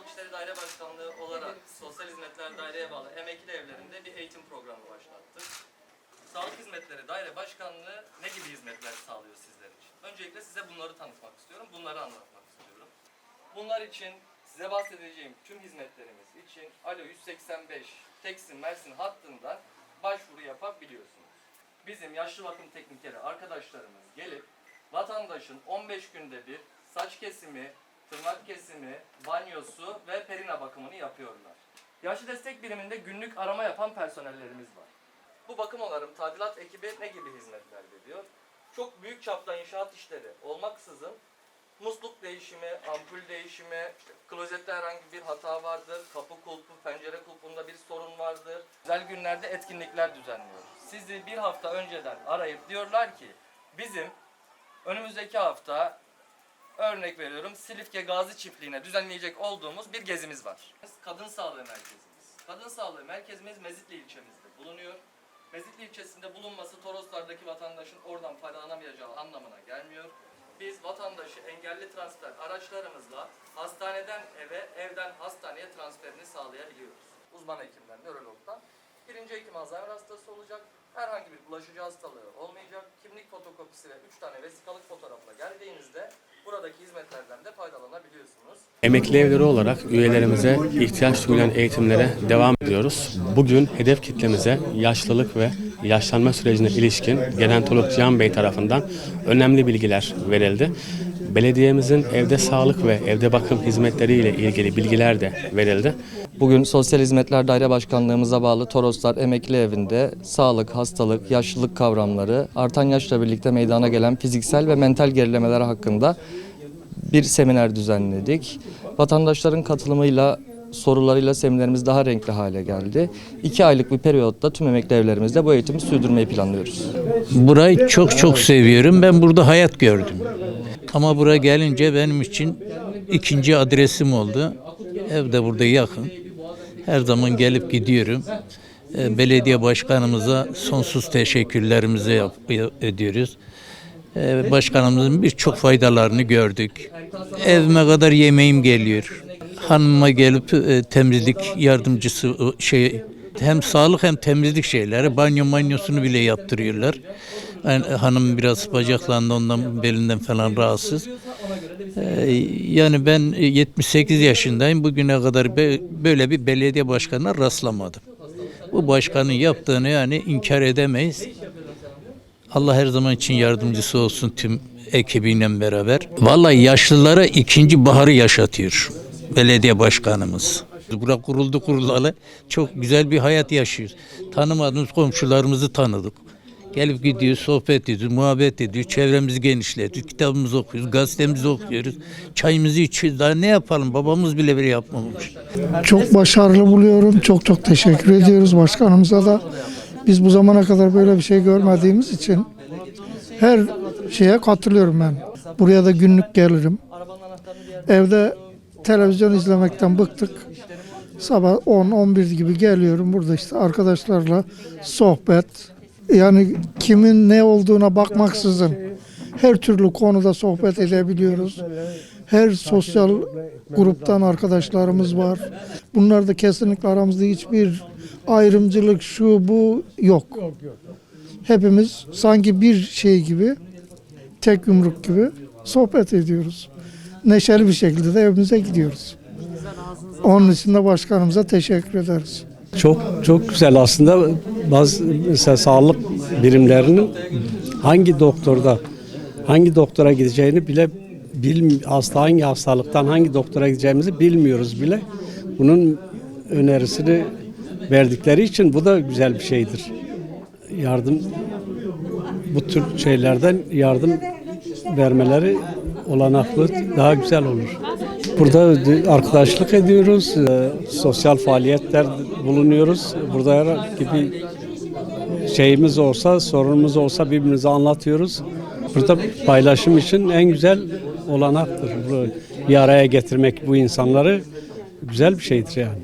Sağlık İşleri Daire Başkanlığı olarak Sosyal Hizmetler Daireye bağlı emekli evlerinde bir eğitim programı başlattık. Sağlık Hizmetleri Daire Başkanlığı ne gibi hizmetler sağlıyor sizler için? Öncelikle size bunları tanıtmak istiyorum, bunları anlatmak istiyorum. Bunlar için size bahsedeceğim tüm hizmetlerimiz için Alo 185 Teksin Mersin hattından başvuru yapabiliyorsunuz. Bizim yaşlı bakım teknikeri arkadaşlarımız gelip vatandaşın 15 günde bir saç kesimi, tırnak kesimi, banyosu ve perina bakımını yapıyorlar. Yaşlı destek biriminde günlük arama yapan personellerimiz var. Bu bakım onarım tadilat ekibi ne gibi hizmetler veriyor? Çok büyük çapta inşaat işleri olmaksızın musluk değişimi, ampul değişimi, işte klozette herhangi bir hata vardır, kapı kulpu, pencere kulpunda bir sorun vardır. Özel günlerde etkinlikler düzenliyoruz. Sizi bir hafta önceden arayıp diyorlar ki bizim önümüzdeki hafta örnek veriyorum Silifke Gazi Çiftliği'ne düzenleyecek olduğumuz bir gezimiz var. Kadın Sağlığı Merkezimiz. Kadın Sağlığı Merkezimiz Mezitli ilçemizde bulunuyor. Mezitli ilçesinde bulunması Toroslar'daki vatandaşın oradan faydalanamayacağı anlamına gelmiyor. Biz vatandaşı engelli transfer araçlarımızla hastaneden eve, evden hastaneye transferini sağlayabiliyoruz. Uzman hekimden, nörologdan. Birinci hekim Alzheimer hastası olacak. Herhangi bir bulaşıcı hastalığı olmayacak. Kimlik fotokopisi ve 3 tane vesikalık fotoğrafla geldiğinizde buradaki hizmetlerden de faydalanabiliyorsunuz. Emekli evleri olarak üyelerimize ihtiyaç duyulan eğitimlere devam ediyoruz. Bugün hedef kitlemize yaşlılık ve yaşlanma sürecine ilişkin gerontolog Cihan Bey tarafından önemli bilgiler verildi. Belediyemizin evde sağlık ve evde bakım hizmetleriyle ilgili bilgiler de verildi. Bugün Sosyal Hizmetler Daire Başkanlığımıza bağlı Toroslar Emekli Evi'nde sağlık, hastalık, yaşlılık kavramları, artan yaşla birlikte meydana gelen fiziksel ve mental gerilemeler hakkında bir seminer düzenledik. Vatandaşların katılımıyla, sorularıyla seminerimiz daha renkli hale geldi. İki aylık bir periyotta tüm emekli evlerimizde bu eğitimi sürdürmeyi planlıyoruz. Burayı çok çok seviyorum. Ben burada hayat gördüm. Ama buraya gelince benim için ikinci adresim oldu. Ev de burada yakın. Her zaman gelip gidiyorum. Ee, Belediye başkanımıza sonsuz teşekkürlerimizi ediyoruz. Ee, Başkanımızın birçok faydalarını gördük. Evime kadar yemeğim geliyor. Hanıma gelip e, temizlik yardımcısı o şey hem sağlık hem temizlik şeyleri banyo manyosunu bile yaptırıyorlar. Yani hanım biraz bacaklarında ondan belinden falan rahatsız. Ee, yani ben 78 yaşındayım. Bugüne kadar böyle bir belediye başkanına rastlamadım. Bu başkanın yaptığını yani inkar edemeyiz. Allah her zaman için yardımcısı olsun tüm ekibiyle beraber. Vallahi yaşlılara ikinci baharı yaşatıyor belediye başkanımız. Bura kuruldu kurulalı çok güzel bir hayat yaşıyoruz. Tanımadığımız komşularımızı tanıdık. Gelip gidiyoruz, sohbet ediyoruz, muhabbet ediyoruz, çevremizi genişletiyoruz, kitabımızı okuyoruz, gazetemizi okuyoruz, çayımızı içiyoruz. Daha ne yapalım? Babamız bile bile yapmamış. Çok başarılı buluyorum. Çok çok teşekkür ediyoruz başkanımıza da. Biz bu zamana kadar böyle bir şey görmediğimiz için her şeye katılıyorum ben. Buraya da günlük gelirim. Evde televizyon izlemekten bıktık. Sabah 10-11 gibi geliyorum. Burada işte arkadaşlarla sohbet. Yani kimin ne olduğuna bakmaksızın her türlü konuda sohbet edebiliyoruz. Her sosyal gruptan arkadaşlarımız var. Bunlarda kesinlikle aramızda hiçbir ayrımcılık şu bu yok. Hepimiz sanki bir şey gibi tek yumruk gibi sohbet ediyoruz. Neşeli bir şekilde de evimize gidiyoruz. Onun için de başkanımıza teşekkür ederiz. Çok çok güzel aslında bazı mesela sağlık birimlerinin hangi doktorda hangi doktora gideceğini bile bil hasta hangi hastalıktan hangi doktora gideceğimizi bilmiyoruz bile. Bunun önerisini verdikleri için bu da güzel bir şeydir. Yardım bu tür şeylerden yardım vermeleri olanaklı daha güzel olur. Burada arkadaşlık ediyoruz, e, sosyal faaliyetler bulunuyoruz. Burada bir şeyimiz olsa, sorunumuz olsa birbirimize anlatıyoruz. Burada paylaşım için en güzel olanaktır. Bir araya getirmek bu insanları güzel bir şeydir yani.